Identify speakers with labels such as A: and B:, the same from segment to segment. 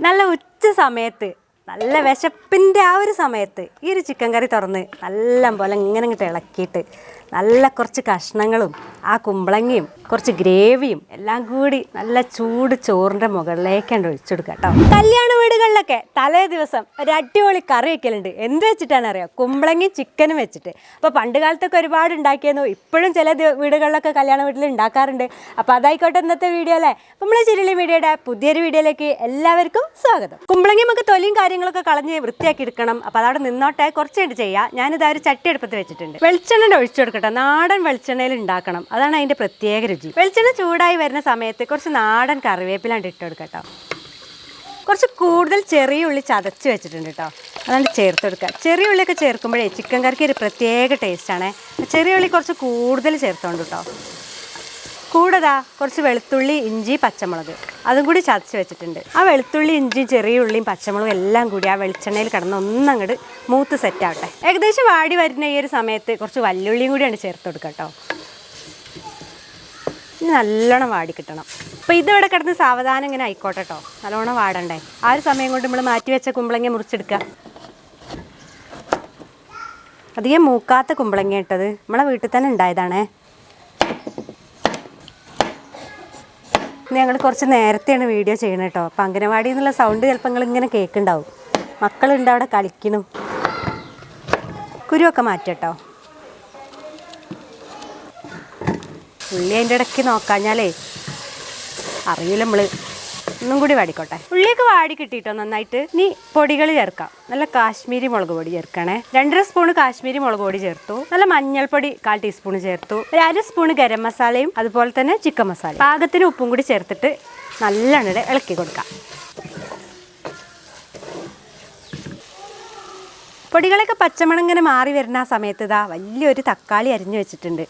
A: നല്ല ഉച്ച സമയത്ത് നല്ല വിശപ്പിന്റെ ആ ഒരു സമയത്ത് ഈ ഒരു ചിക്കൻ കറി തുറന്ന് നല്ല പോലെ ഇങ്ങനെ ഇങ്ങോട്ട് ഇളക്കിയിട്ട് നല്ല കുറച്ച് കഷ്ണങ്ങളും ആ കുമ്പളങ്ങയും കുറച്ച് ഗ്രേവിയും എല്ലാം കൂടി നല്ല ചൂട് ചോറിന്റെ മുകളിലേക്കാണ്ട് ഒഴിച്ചെടുക്കുക കേട്ടോ. കല്യാണ വീടുകളിലൊക്കെ തലേ ദിവസം ഒരു അടിപൊളി കറി വെക്കലുണ്ട്. എന്ത് വെച്ചിട്ടാണ് അറിയാം കുമ്പളങ്ങയും ചിക്കനും വെച്ചിട്ട്. അപ്പോൾ പണ്ട് കാലത്തൊക്കെ ഒരുപാട് ഉണ്ടാക്കിയെന്നു ഇപ്പോഴും ചില വീടുകളിലൊക്കെ കല്യാണ വീട്ടിൽ ഉണ്ടാക്കാറുണ്ട്. അപ്പോൾ അതായിക്കോട്ടെ ഇന്നത്തെ വീഡിയോ അല്ലേ? നമ്മളെ ചിരളി മീഡിയയുടെ പുതിയൊരു വീഡിയോയിലേക്ക് എല്ലാവർക്കും സ്വാഗതം. കുമ്പളങ്ങി നമുക്ക് തൊലിയും കാര്യങ്ങളൊക്കെ കളഞ്ഞ് വൃത്തിയാക്കി എടുക്കണം. അപ്പോൾ അതവിടെ നിന്നോട്ടെ കുറച്ചായിട്ട് ചെയ്യാം. ഞാനിത് ഒരു ചട്ടി അടുപ്പത്ത് വെച്ചിട്ടുണ്ട്. വെളിച്ചെണ്ണ ഒഴിച്ചു കൊടുക്കട്ടെ. നാടൻ വെളിച്ചെണ്ണയിൽ ഉണ്ടാക്കണം. അതാണ് അതിന്റെ പ്രത്യേക രുചി. വെളിച്ചെണ്ണ ചൂടായി വരുന്ന സമയത്ത് കുറച്ച് നാടൻ കറിവേപ്പിലാണ്ട് ഇട്ട് കൊടുക്കട്ടോ. കുറച്ച് കൂടുതൽ ചെറിയ ഉള്ളി ചതച്ച് വെച്ചിട്ടുണ്ട് കേട്ടോ അതാണ് ചേർത്ത് കൊടുക്കുക. ചെറിയ ഉള്ളിയൊക്കെ ചേർക്കുമ്പോഴേ ചിക്കൻ കറിക്ക് ഒരു പ്രത്യേക ടേസ്റ്റാണേ ചെറിയ ഉള്ളി കുറച്ച് കൂടുതൽ ചേർത്തോണ്ട് കേട്ടോ കൂടതാ കുറച്ച് വെളുത്തുള്ളി ഇഞ്ചി പച്ചമുളക്. അതും കൂടി ചതച്ച് വെച്ചിട്ടുണ്ട്. ആ വെളുത്തുള്ളി ഇഞ്ചിയും ചെറിയ ഉള്ളിയും പച്ചമുളകും എല്ലാം കൂടി ആ വെളിച്ചെണ്ണയിൽ കിടന്ന് ഒന്നങ്ങട് മൂത്ത് സെറ്റാവട്ടെ ഏകദേശം വാടി വരുന്ന ഈ ഒരു സമയത്ത് കുറച്ച് വല്ലുള്ളിയും കൂടിയാണ് ചേർത്ത് കൊടുക്കുക കേട്ടോ ഇനി നല്ലോണം വാടി കിട്ടണം. അപ്പോൾ ഇതിവിടെ കിടന്ന് സാവധാനം ഇങ്ങനെ ആയിക്കോട്ടെ കേട്ടോ നല്ലോണം വാടണ്ടേ. ആ ഒരു സമയം കൊണ്ട് നമ്മൾ മാറ്റി വെച്ച കുമ്പളങ്ങ മുറിച്ചെടുക്കുക അധികം മൂക്കാത്ത കുമ്പളങ്ങ ഇട്ടത്. നമ്മളെ വീട്ടിൽ തന്നെ ഉണ്ടായതാണേ. ഞങ്ങൾ കുറച്ച് നേരത്തെയാണ് വീഡിയോ ചെയ്യണത് കേട്ടോ അപ്പം അംഗനവാടി എന്നുള്ള സൗണ്ട് ചിലപ്പോൾ നിങ്ങൾ ഇങ്ങനെ കേൾക്കുന്നുണ്ടാവും. മക്കളുണ്ട് അവിടെ കളിക്കണം കുരുവൊക്കെ മാറ്റട്ടോ. ഉള്ളി അതിന്റെ ഇടയ്ക്ക് നോക്കാഞ്ഞാലേ അറിയില്ല നമ്മൾ ഒന്നും കൂടി വാടിക്കോട്ടെ. ഉള്ളിയൊക്കെ വാടി കിട്ടിയിട്ടോ നന്നായിട്ട്? നീ പൊടികൾ ചേർക്കാം. നല്ല കാശ്മീരി മുളക് പൊടി ചേർക്കണേ. രണ്ടര സ്പൂൺ കാശ്മീരി മുളക് പൊടി ചേർത്തു. നല്ല മഞ്ഞൾപ്പൊടി കാൽ ടീസ്പൂൺ ചേർത്തു. ഒരു അര സ്പൂൺ ഗരം മസാലയും അതുപോലെ തന്നെ ചിക്കൻ മസാല പാകത്തിന് ഉപ്പും കൂടി ചേർത്തിട്ട് നല്ലെണ്ണയുടെ ഇളക്കി കൊടുക്കാം. പൊടികളൊക്കെ പച്ചമണം ഇങ്ങനെ മാറി വരുന്ന ആ സമയത്ത് ഇതാ വലിയൊരു തക്കാളി അരിഞ്ഞു വെച്ചിട്ടുണ്ട്.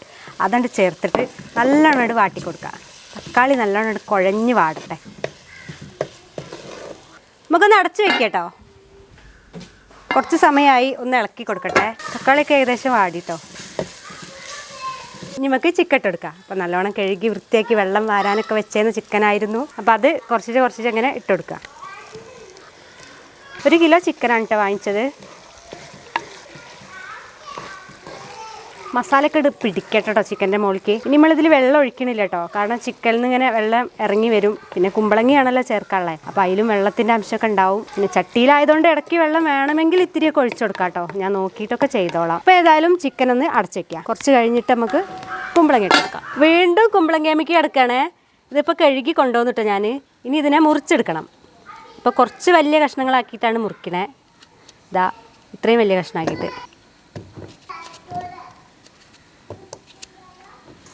A: അതണ്ട് ചേർത്തിട്ട് നല്ലോണം വാട്ടി കൊടുക്കുക തക്കാളി നല്ലോണം കുഴഞ്ഞ് വാടട്ടെ. നമുക്കൊന്ന് അടച്ചു വെക്കട്ടോ. കുറച്ച് സമയമായി ഒന്ന് ഇളക്കി കൊടുക്കട്ടെ. തക്കാളിയൊക്കെ ഏകദേശം വാടിട്ടോ. നമുക്ക് ചിക്കൻ ഇട്ടെടുക്കാം അപ്പോൾ നല്ലോണം കഴുകി വൃത്തിയാക്കി വെള്ളം വാരാനൊക്കെ വെച്ചേന്ന് ചിക്കനായിരുന്നു അപ്പോൾ അത് കുറച്ചിട്ട് കുറച്ചിട്ട് അങ്ങനെ ഇട്ടെടുക്കാം ഒരു കിലോ ചിക്കനാണ് കേട്ടോ വാങ്ങിച്ചത്. മസാലയൊക്കെ ഇട്ട് പിടിക്കട്ടെ കേട്ടോ ചിക്കന്റെ മുകളിലേക്ക് ഇനി നമ്മളിതിൽ വെള്ളം ഒഴിക്കണില്ല കേട്ടോ കാരണം ചിക്കനിൽ നിന്ന് ഇങ്ങനെ വെള്ളം ഇറങ്ങി വരും. പിന്നെ കുമ്പളങ്ങിയാണല്ലോ ചേർക്കാനുള്ളത് അപ്പോൾ അതിലും വെള്ളത്തിന്റെ അംശമൊക്കെ ഉണ്ടാവും. പിന്നെ ചട്ടിയിലായതുകൊണ്ട് ഇടയ്ക്ക് വെള്ളം വേണമെങ്കിൽ ഇത്തിരിയൊക്കെ ഒഴിച്ചു കൊടുക്കാം കേട്ടോ ഞാൻ നോക്കിയിട്ടൊക്കെ ചെയ്തോളാം. അപ്പോൾ ഏതായാലും ചിക്കൻ ഒന്ന് അടച്ചേക്കാം കുറച്ച് കഴിഞ്ഞിട്ട് നമുക്ക് കുമ്പളങ്ങ ഇട്ടെടുക്കാം വീണ്ടും കുമ്പളങ്ങേമിക്ക് എടുക്കണേ. ഇതിപ്പോൾ കഴുകി കൊണ്ടുവന്നിട്ടോ ഞാൻ ഇനി ഇതിനെ മുറിച്ചെടുക്കണം. ഇപ്പോൾ കുറച്ച് വലിയ കഷ്ണങ്ങളാക്കിയിട്ടാണ് മുറിക്കണേ. ഇതാ ഇത്രയും വലിയ കഷ്ണമാക്കിയിട്ട്.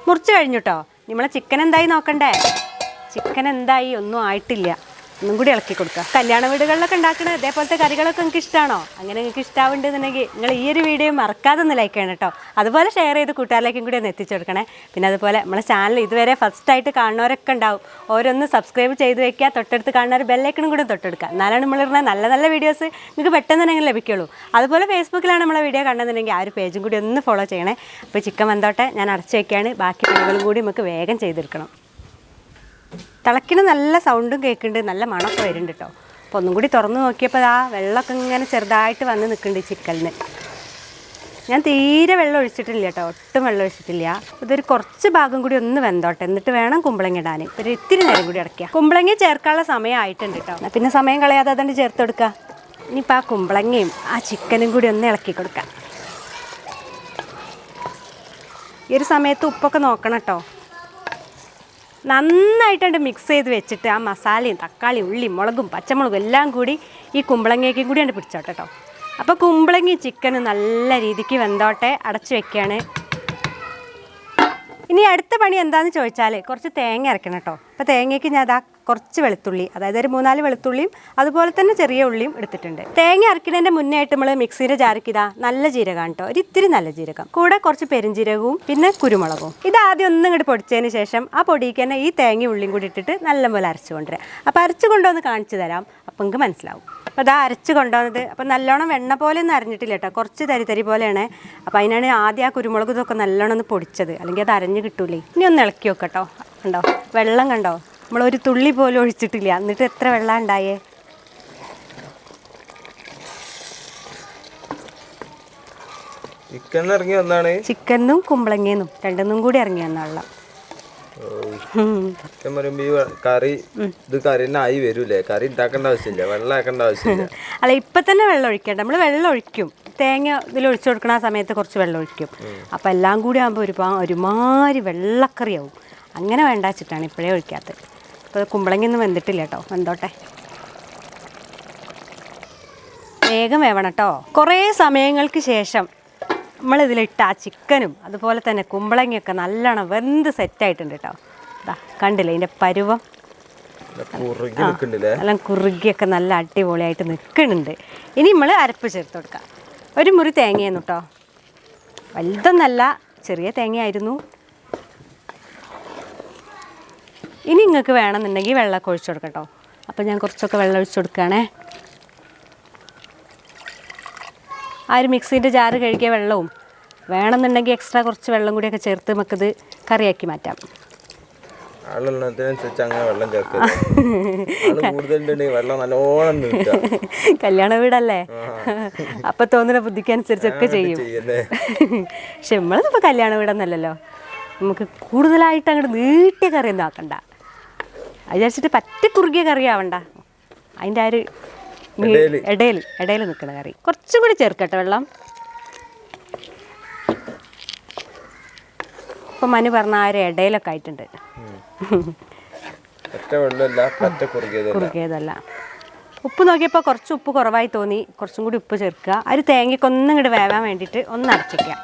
A: മുറിച്ച് കഴിഞ്ഞു കേട്ടോ നമ്മളെ ചിക്കൻ എന്തായി നോക്കണ്ടേ? ചിക്കൻ എന്തായി ഒന്നും ആയിട്ടില്ല. ഒന്നും കൂടി ഇളക്കി കൊടുക്കാം. കല്യാണ വീടുകളിലൊക്കെ ഉണ്ടാക്കുന്ന ഇതേപോലത്തെ കറികളൊക്കെ നിങ്ങൾക്ക് ഇഷ്ടമാണോ അങ്ങനെ നിങ്ങൾക്ക് ഇഷ്ടാവുന്നുണ്ടെന്നുണ്ടെങ്കിൽ നിങ്ങൾ ഈ ഒരു വീഡിയോ മറക്കാതെ ഒന്ന് ലൈക്ക് ചെയ്യണം കേട്ടോ അതുപോലെ ഷെയർ ചെയ്ത് കൂട്ടുകാരിലേക്കും കൂടി ഒന്ന് എത്തിച്ചു കൊടുക്കണേ പിന്നെ അതുപോലെ നമ്മളെ ചാനൽ ഇതുവരെ ഫസ്റ്റ് ആയിട്ട് കാണുന്നവരൊക്കെ ഉണ്ടാവും. ഓരോന്ന് സബ്സ്ക്രൈബ് ചെയ്ത് വെക്കുക തൊട്ടടുത്ത് കാണുന്ന ഒരു ബെല്ലൈക്കണും കൂടി തൊട്ടെടുക്കുക. എന്നാലാണ് നമ്മളിരുന്ന നല്ല നല്ല വീഡിയോസ് നിങ്ങൾക്ക് പെട്ടെന്ന് തന്നെ ലഭിക്കുള്ളൂ. അതുപോലെ ഫേസ്ബുക്കിലാണ് നമ്മളെ വീഡിയോ കണ്ടെന്നുണ്ടെങ്കിൽ ആ ഒരു പേജും കൂടി ഒന്ന് ഫോളോ ചെയ്യണേ. അപ്പോൾ ചിക്കൻ വന്നോട്ടെ ഞാൻ അടച്ചു വയ്ക്കുകയാണ് ബാക്കി പണികളും കൂടി നമുക്ക് വേഗം ചെയ്തെടുക്കണം. തിളക്കിന് നല്ല സൗണ്ടും കേൾക്കുന്നുണ്ട് നല്ല മണമൊക്കെ വരുന്നുണ്ട് കേട്ടോ അപ്പോൾ ഒന്നും കൂടി തുറന്ന് നോക്കിയപ്പോൾ ആ വെള്ളമൊക്കെ ഇങ്ങനെ ചെറുതായിട്ട് വന്ന് നിൽക്കുന്നുണ്ട് ചിക്കലിന്. ഞാൻ തീരെ വെള്ളം ഒഴിച്ചിട്ടില്ല കേട്ടോ ഒട്ടും വെള്ളം ഒഴിച്ചിട്ടില്ല. ഇതൊരു കുറച്ച് ഭാഗം കൂടി ഒന്ന് വെന്തോട്ടെ എന്നിട്ട് വേണം കുമ്പളങ്ങ ഇടാൻ ഒരു ഇത്തിരി നേരം കൂടി അടയ്ക്കുക കുമ്പളങ്ങ ചേർക്കാനുള്ള സമയമായിട്ടുണ്ട് കേട്ടോ പിന്നെ സമയം കളയാതെ അതുകൊണ്ട് ചേർത്ത് കൊടുക്കുക ഇനിയിപ്പോൾ ആ കുമ്പളങ്ങയും ആ ചിക്കനും കൂടി ഒന്ന് ഇളക്കി കൊടുക്കാം. ഈ ഒരു സമയത്ത് ഉപ്പൊക്കെ നോക്കണം കേട്ടോ നന്നായിട്ടുണ്ട് മിക്സ് ചെയ്ത് വെച്ചിട്ട് ആ മസാലയും തക്കാളി ഉള്ളി മുളകും പച്ചമുളകും എല്ലാം കൂടി ഈ കുമ്പളങ്ങയ്ക്കും കൂടി ഉണ്ട് പിടിച്ചോട്ടെ കേട്ടോ അപ്പോൾ കുമ്പളങ്ങയും ചിക്കൻ നല്ല രീതിക്ക് വെന്തോട്ടെ അടച്ചു വെക്കുകയാണ് ഇനി അടുത്ത പണി എന്താണെന്ന് ചോദിച്ചാൽ കുറച്ച് തേങ്ങ അരക്കണം കേട്ടോ അപ്പോൾ തേങ്ങയ്ക്ക് ഞാൻ അതാ കുറച്ച് വെളുത്തുള്ളി അതായത് ഒരു മൂന്നാൽ വെളുത്തുള്ളിയും അതുപോലെ തന്നെ ചെറിയ ഉള്ളിയും എടുത്തിട്ടുണ്ട്. തേങ്ങ അരക്കുന്നതിന്റെ മുന്നേ ആയിട്ട് നമ്മൾ മിക്സിയുടെ ജാർക്ക് ഇതാ നല്ല ജീരകമാണ് കേട്ടോ ഒരു ഇത്തിരി നല്ല ജീരകം. കൂടെ കുറച്ച് പെരിഞ്ജീരകവും പിന്നെ കുരുമുളകും. ഇത് ആദ്യം ഒന്നും ഇങ്ങോട്ട് പൊടിച്ചതിന് ശേഷം ആ പൊടിക്ക് തന്നെ ഈ തേങ്ങ ഉള്ളിയും കൂടി ഇട്ടിട്ട് നല്ലപോലെ അരച്ചു കൊണ്ടുവരാം. അപ്പോൾ അരച്ചു കൊണ്ടുവന്ന് കാണിച്ചു തരാം. അപ്പം നിങ്ങൾക്ക് മനസ്സിലാവും. അപ്പോൾ അതാ അരച്ച് കൊണ്ടുവന്നത്. അപ്പോൾ നല്ലോണം വെണ്ണ പോലെ ഒന്നും അരഞ്ഞിട്ടില്ല കേട്ടോ കുറച്ച് തരി തരി പോലെയാണ്. അപ്പോൾ അതിനാണ് ആദ്യം ആ കുരുമുളക് ഇതൊക്കെ നല്ലോണം ഒന്ന് പൊടിച്ചത്. അല്ലെങ്കിൽ അത് അരഞ്ഞ് കിട്ടൂലേ. ഇനി ഒന്ന് ഇളക്കി വെക്കട്ടോ കണ്ടോ? വെള്ളം കണ്ടോ? നമ്മളൊരു തുള്ളി പോലും ഒഴിച്ചിട്ടില്ല. എന്നിട്ട് എത്ര വെള്ളം ഉണ്ടായേ?
B: ഇറങ്ങി വന്നാണ്.
A: ചിക്കനും കുമ്പളങ്ങേന്നും. രണ്ടെന്നും കൂടി ഇറങ്ങി
B: വന്നുള്ള കറി ഇത് കറി ആയി വരൂലേ കറി ഉണ്ടാക്കേണ്ട ആവശ്യമില്ല. വെള്ളം ആക്കേണ്ട ആവശ്യമില്ല.
A: അല്ല ഇപ്പൊ തന്നെ വെള്ളം ഒഴിക്കണ്ട. നമ്മൾ വെള്ളം ഒഴിക്കും. തേങ്ങ ഇതിൽ ഒഴിച്ചു കൊടുക്കണ സമയത്ത് കുറച്ച് വെള്ളം ഒഴിക്കും. അപ്പൊ എല്ലാം കൂടി ആകുമ്പോൾ ഒരുപാട് ഒരുമാതിരി വെള്ളക്കറിയാവും. അങ്ങനെ വേണ്ട വെച്ചിട്ടാണ് ഇപ്പോഴേ ഒഴിക്കാത്തത്. ഇപ്പോൾ കുമ്പളങ്ങയൊന്നും വെന്തിട്ടില്ല കേട്ടോ. വെന്തോട്ടെ. വേഗം വേവണം കേട്ടോ. കുറേ സമയങ്ങൾക്ക് ശേഷം നമ്മളിതിലിട്ട ആ ചിക്കനും അതുപോലെ തന്നെ കുമ്പളങ്ങയൊക്കെ നല്ലോണം വെന്ത് സെറ്റായിട്ടുണ്ട് കേട്ടോ. ഇതാ കണ്ടില്ലേ ഇതിന്റെ പരുവം? എല്ലാം കുറുകിയൊക്കെ നല്ല അടിപൊളിയായിട്ട് നിൽക്കുന്നുണ്ട്. ഇനി നമ്മൾ അരപ്പ് ചേർത്ത് കൊടുക്കാം. ഒരു മുറി തേങ്ങയായിരുന്നു കേട്ടോ. വലുതൊന്നല്ല ചെറിയ തേങ്ങയായിരുന്നു. ഇനി നിങ്ങൾക്ക് വേണമെന്നുണ്ടെങ്കിൽ വെള്ളമൊക്കെ ഒഴിച്ചു കൊടുക്കട്ടോ അപ്പോൾ ഞാൻ കുറച്ചൊക്കെ വെള്ളം ഒഴിച്ചു കൊടുക്കുകയാണേ. ആ ഒരു മിക്സിന്റെ ജാറ് കഴുകിയ വെള്ളവും വേണമെന്നുണ്ടെങ്കിൽ എക്സ്ട്രാ കുറച്ച് വെള്ളം കൂടിയൊക്കെ ചേർത്ത് നമുക്കിത് കറിയാക്കി മാറ്റാം. കല്യാണ വീടല്ലേ? അപ്പൊ തോന്നുന്ന ബുദ്ധിക്കനുസരിച്ചൊക്കെ ചെയ്യും.
B: ചെയ്യല്ലേ
A: പക്ഷെ നമ്മളിപ്പോ കല്യാണ വീടൊന്നല്ലല്ലോ. നമുക്ക് കൂടുതലായിട്ട് അങ്ങോട്ട് നീട്ടിയ കറിയൊന്നും ആക്കണ്ട. അത് വിചാരിച്ചിട്ട് പറ്റ കുറുകിയ കറി ആവണ്ട. അതിന്റെ ആ ഒരു ഇടയിൽ ഇടയിൽ നിൽക്കുന്ന കറി. കുറച്ചും കൂടി ചേർക്കട്ടെ വെള്ളം. ഇപ്പം മനു പറഞ്ഞ ആ ഒരു ഇടയിലൊക്കെ ആയിട്ടുണ്ട്.
B: കുറുകിയതല്ല.
A: ഉപ്പ് നോക്കിയപ്പോൾ കുറച്ച് ഉപ്പ് കുറവായി തോന്നി. കുറച്ചും കൂടി ഉപ്പ് ചേർക്കുക. ആ ഒരു തേങ്ങയ്ക്ക് ഒന്നും ഇങ്ങോട്ട് വേവാൻ വേണ്ടിയിട്ട് ഒന്ന് അടച്ചിക്കുക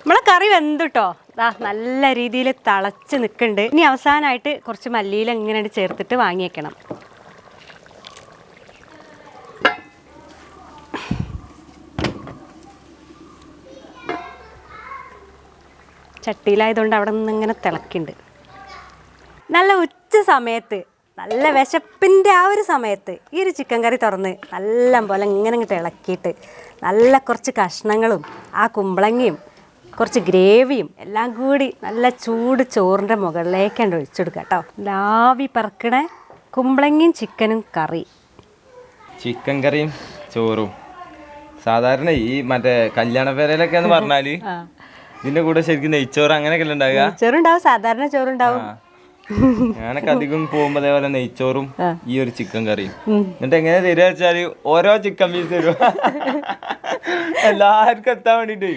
A: നമ്മളെ കറി വെന്തുട്ടോ. ദാ നല്ല രീതിയിൽ തിളച്ച് നിൽക്കുന്നുണ്ട്. ഇനി അവസാനമായിട്ട് കുറച്ച് മല്ലിയില ഇങ്ങനെ ചേർത്തിട്ട് വാങ്ങിയേക്കണം. ചട്ടിയിലായതുകൊണ്ട് അവിടെ നിന്ന് ഇങ്ങനെ തിളക്കുന്നുണ്ട്. നല്ല ഉച്ച സമയത്ത് നല്ല വിശപ്പിന്റെ ആ ഒരു സമയത്ത് ഈ ഒരു ചിക്കൻ കറി തുറന്ന് നല്ല പോലെ ഇങ്ങനെ ഇങ്ങോട്ട് ഇളക്കിയിട്ട് നല്ല കുറച്ച് കഷ്ണങ്ങളും ആ കുമ്പളങ്ങയും കുറച്ച് ഗ്രേവിയും എല്ലാം കൂടി നല്ല ചൂട് ചോറിന്റെ മുകളിലേക്കാണ്ട് ഒഴിച്ചെടുക്കുക കേട്ടോ. ലാവി പറക്കണ കുമ്പളങ്ങയും ചിക്കനും കറി.
B: ചിക്കൻ കറിയും ചോറും. സാധാരണ ഈ മറ്റേ കല്യാണ പേരയിലൊക്കെ എന്ന് പറഞ്ഞാൽ ഇതിന്റെ കൂടെ ശരിക്കും നെയ്ച്ചോറ് അങ്ങനെയൊക്കെ ഉണ്ടാവുക?
A: ചോറുണ്ടാവും സാധാരണ ചോറുണ്ടാവും.
B: ഞാനൊക്കെ അധികം പോകുമ്പോ അതേപോലെ നെയ്ച്ചോറും ഈ ഒരു ചിക്കൻ കറിയും. എന്നിട്ട് എങ്ങനെ തരുക വെച്ചാൽ ഓരോ ചിക്കൻ പീസ് തരും എല്ലാവർക്കും എത്താൻ വേണ്ടിട്ട്?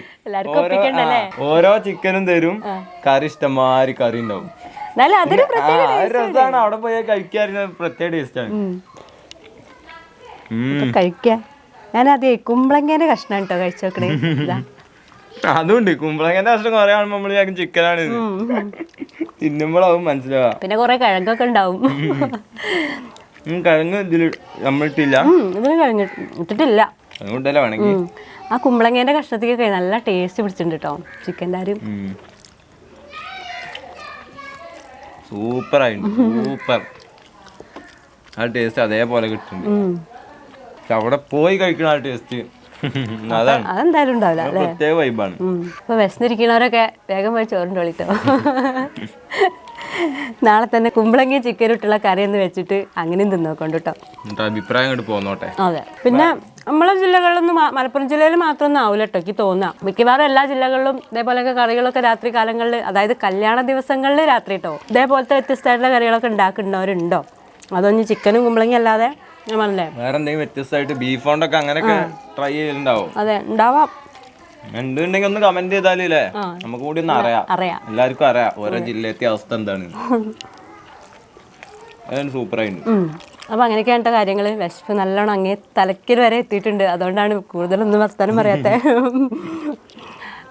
B: ഓരോ ചിക്കനും തരും. കറി ഇഷ്ടമാതിരി കറി ഉണ്ടാവും. രസമാണ് അവിടെ പോയി കഴിക്കാറില്ല പ്രത്യേക ടേസ്റ്റ് ആണ്. ഉം.
A: കഴിക്കുക ഞാൻ അതേ കുമ്പളങ്ങേന്റെ കഷ്ണം കേട്ടോ കഴിച്ചു നോക്കണേ
B: അതുണ്ട്. കുമ്പളങ്ങന്റെ കഷ്ണം കുറെ കാണുമ്പോ നമ്മൾ ചിക്കനാണ് തിന്നുമ്പോഴാവും മനസ്സിലാവാ.
A: പിന്നെ കൊറേ കിഴങ്ങൊക്കെ ഉണ്ടാവും.
B: കിഴങ്ങ് ഇതിൽ നമ്മളിട്ടില്ല.
A: ഇതിന് കിഴങ്ങ് ആ കുമ്പളങ്ങേന്റെ കഷ്ണത്തിക്കൊക്കെ നല്ല ടേസ്റ്റ് പിടിച്ചിട്ടുണ്ട് കേട്ടോ ചിക്കന്റെ ആരും
B: സൂപ്പർ സൂപ്പർ ആ ടേസ്റ്റ് അതേപോലെ കിട്ടുന്നുണ്ട്. അവിടെ പോയി കഴിക്കണ ആ ടേസ്റ്റ്
A: അതെന്തായാലും ഉണ്ടാവില്ല
B: പ്രത്യേക വൈബാണ്.
A: ഇപ്പൊ വിശന്നിരിക്കണവരൊക്കെ വേഗം പോയി ചോറിന്റെ വിളിട്ടോ നാളെ തന്നെ കുമ്പളങ്ങി ചിക്കൻ ഇട്ടുള്ള കറി എന്ന് വെച്ചിട്ട് അങ്ങനെയും തിന്നോക്കൊണ്ട് കേട്ടോ
B: അഭിപ്രായം പോന്നോട്ടെ.
A: അതെ. പിന്നെ നമ്മളെ ജില്ലകളിലൊന്നും മലപ്പുറം ജില്ലയിൽ മാത്രമൊന്നും ആവില്ല കേട്ടോ എനിക്ക് തോന്നാം. മിക്കവാറും എല്ലാ ജില്ലകളിലും ഇതേപോലെയൊക്കെ കറികളൊക്കെ രാത്രി കാലങ്ങളിൽ അതായത് കല്യാണ ദിവസങ്ങളിൽ രാത്രി കേട്ടോ ഇതേപോലത്തെ വ്യത്യസ്തമായിട്ടുള്ള കറികളൊക്കെ ഉണ്ടാക്കുന്നവരുണ്ടോ? അതൊന്നും ചിക്കനും കുമ്പളങ്ങി അല്ലാതെ ഞാൻ പറഞ്ഞില്ലേ?
B: വേറെ എന്തെങ്കിലും വ്യത്യസ്തമായിട്ട് ബീഫ് കൊണ്ടൊക്കെ അങ്ങനെയൊക്കെ ട്രൈ ചെയ്യലുണ്ടാവും?
A: അതെ ഉണ്ടാവാം.
B: ഉണ്ടെങ്കിൽ ഒന്ന് കമന്റ് ചെയ്താലേ നമുക്ക് കൂടി ഒന്ന് അറിയാം.
A: അറിയാം.
B: എല്ലാവർക്കും അറിയാം. ഓരോ ജില്ലത്തെ അവസ്ഥ എന്താണ്? സൂപ്പർ ആയിട്ടുണ്ട്
A: അപ്പൊ അപ്പോൾ അങ്ങനെയൊക്കെയാണ് കാര്യങ്ങൾ വിശപ്പ് നല്ലോണം അങ്ങേ തലക്കിൽ വരെ എത്തിയിട്ടുണ്ട്. അതുകൊണ്ടാണ് കൂടുതലൊന്നും വർത്താനം പറയാത്ത.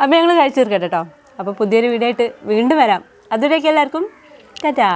A: അപ്പോൾ ഞങ്ങൾ കഴിച്ചു തീർക്കട്ടെ കേട്ടോ അപ്പോൾ പുതിയൊരു വീഡിയോ ആയിട്ട് വീണ്ടും വരാം. അതുവരേക്കും എല്ലാവർക്കും. ടാറ്റാ.